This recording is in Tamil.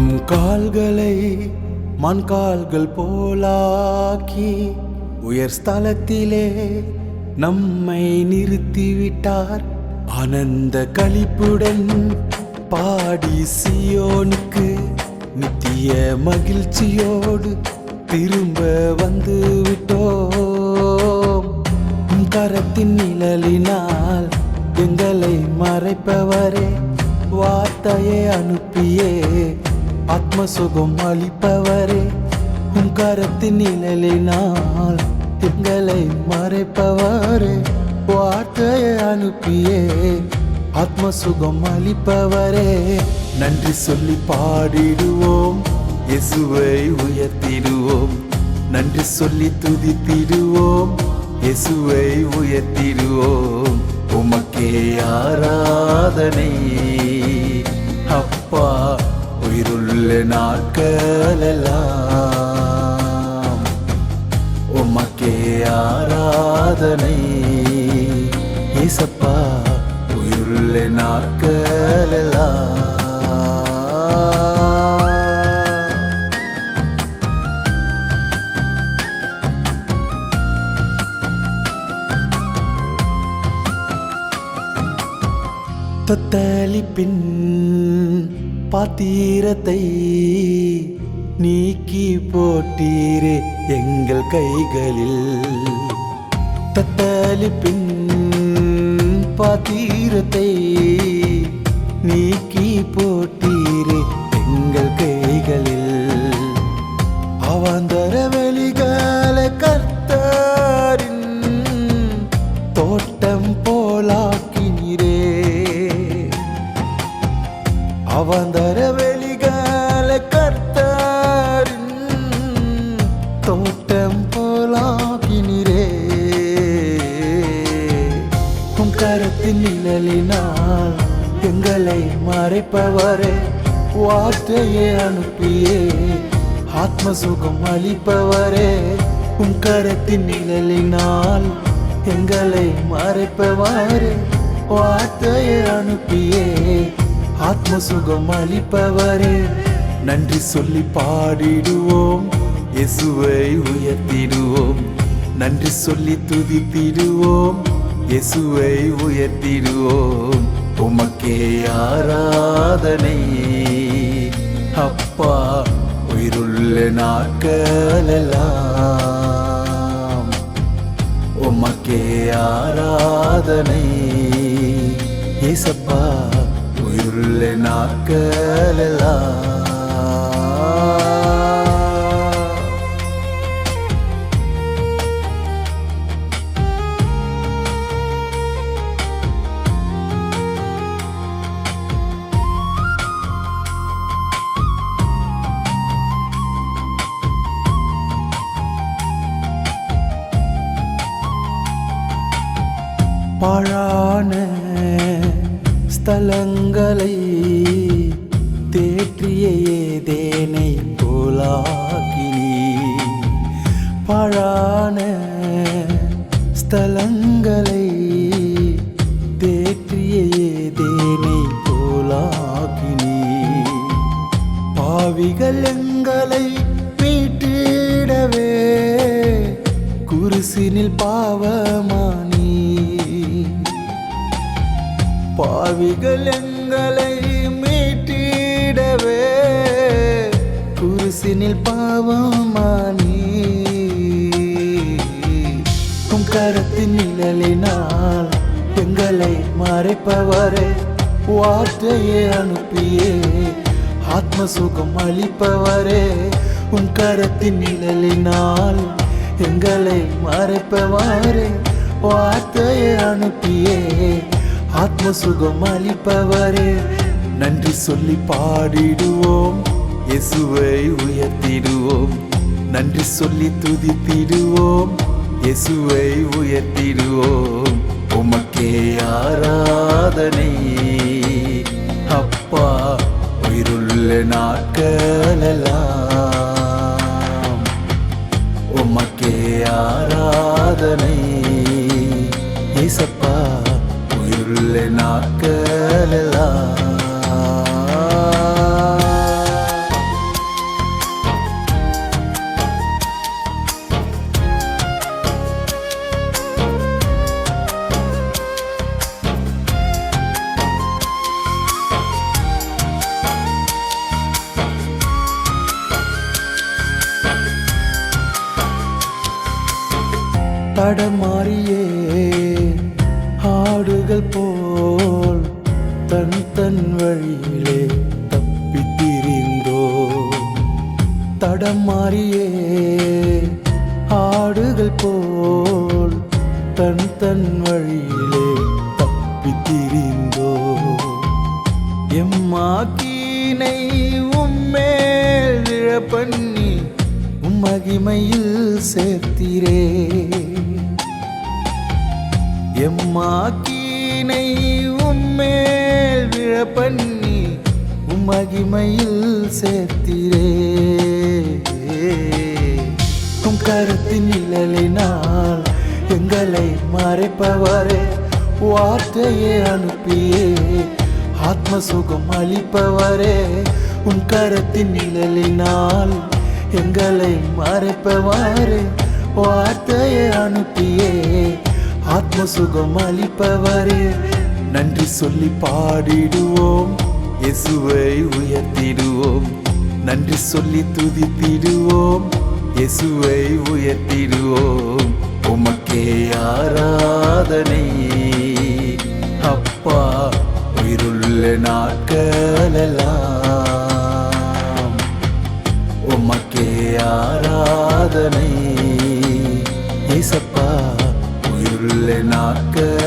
நம் கால்களை மண்கால்கள் போலாக்கி உயர் ஸ்தலத்திலே நம்மை நிறுத்திவிட்டார். ஆனந்த களிப்புடன் பாடி சியோனுக்கு நித்திய மகிழ்ச்சியோடு திரும்ப வந்து விட்டோம். உம் கரத்தின் நிழலினால் எங்களை மறைப்பவரே வார்த்தையை அனுப்பியே ஆத்மசுகம் அளிப்பவரே உங்காரத்தின் நிழலினால் எங்களை மறைப்பவரே. வார்த்தையை அனுப்பியே ஆத்மசுகம் அளிப்பவரே. நன்றி சொல்லி பாடிடுவோம் இயேசுவை உயர்த்திடுவோம். நன்றி சொல்லி துதித்திடுவோம் இயேசுவை உயர்த்திடுவோம். உமக்கே ஆராதனை அப்பா. உயிருள்ள நாட்களெல்லாம் உமக்கே ஆராதனை. ஏசப்பா உயிருள்ள நாட்களெல்லாம் தத்தளிப்பின் பாத்தீரத்தை நீக்கி போட்டீரே எங்கள் கைகளில். தத்தளிப்பின் பாத்தீரத்தை நீக்கி அவாந்தர வெளிகால கர்த்தரின் தோட்டம் போலாக்கினீரே உம் கரத்தின் நிழலினால் எங்களை மறைப்பவரே வார்த்தையை அனுப்பியே ஆத்ம சுகம் அளிப்பவரே. உம் கரத்தின் நிழலினால் எங்களை மறைப்பவாறு வார்த்தையை அனுப்பியே ஆத்ம சுகம் அளிப்பவரே நன்றி சொல்லி பாடிடுவோம். இயேசுவை உயர்த்திடுவோம். நன்றி சொல்லி துதித்திடுவோம். இயேசுவை உயர்த்திடுவோம். உமக்கே ஆராதனை. அப்பா உயிருள்ள நாட்களெல்லாம் உமக்கே ஆராதனை. ஏசப்பா உயிருள்ள நாட்களெல்லாம் பாழான ஸ்தலங்களை தேற்றிய ஏதேனை போலாக்கினி பாழான ஸ்தலங்களை தேற்றிய ஏதேனை போலாக்கினி பாவிகள் எங்களை மீட்டிடவே குருசினில் பாவமான பாவிகள் எங்களை மீட்டிடவே. குருசினில் பாவமானி கரத்தின் நிழலினால் எங்களை மறைப்பவரே வார்த்தையை அனுப்பியே. ஆத்ம சுகம் அளிப்பவரே உன் கரத்தின் நிழலினால் எங்களை மறைப்பவரே வார்த்தையை அனுப்பியே. ஆத்ம சுகம் அளிப்பவரே நன்றி சொல்லி பாடிடுவோம். இயேசுவை உயர்த்திடுவோம். நன்றி சொல்லி துதித்திடுவோம். இயேசுவை உயர்த்திடுவோம். உமக்கே ஆராதனை. அப்பா உயிருள்ள நாட்களெல்லாம் உமக்கே ஆராதனை. இந்த நாட்களெல்லாம் தடமாறியே ஆடுகள் போ வழியிலே தப்பித் திரிந்தோ மாறியே ஆடுகள் போல் தன் தன் வழியிலே தப்பித் திரிந்தோ எம்மாக்கீனை உம்மேல் விழ பண்ணி உம்மகிமையில் சேர்த்திரே. எம்மாக்கீனை உம்மேல் பண்ணி உம்மகிமையில் சேர்த்திரே. உம் கருத்தின் நிழலினால் எங்களை மறைப்பவரே வார்த்தையை அனுப்பியே ஆத்ம சுகம் அளிப்பவரே உன் கரத்தின் நிழலினால் எங்களை மறைப்பவரே வார்த்தையை அனுப்பியே ஆத்ம சுகம் அளிப்பவரே. நன்றி சொல்லி பாடிடுவோம். இயேசுவை உயர்த்திடுவோம். நன்றி சொல்லி துதித்திடுவோம். இயேசுவை உயர்த்திடுவோம். உமக்கே ஆராதனை. அப்பா உயிருள்ள நாட்களெல்லாம் உமக்கே ஆராதனை. ஏசப்பா உயிருள்ள நாட்கள்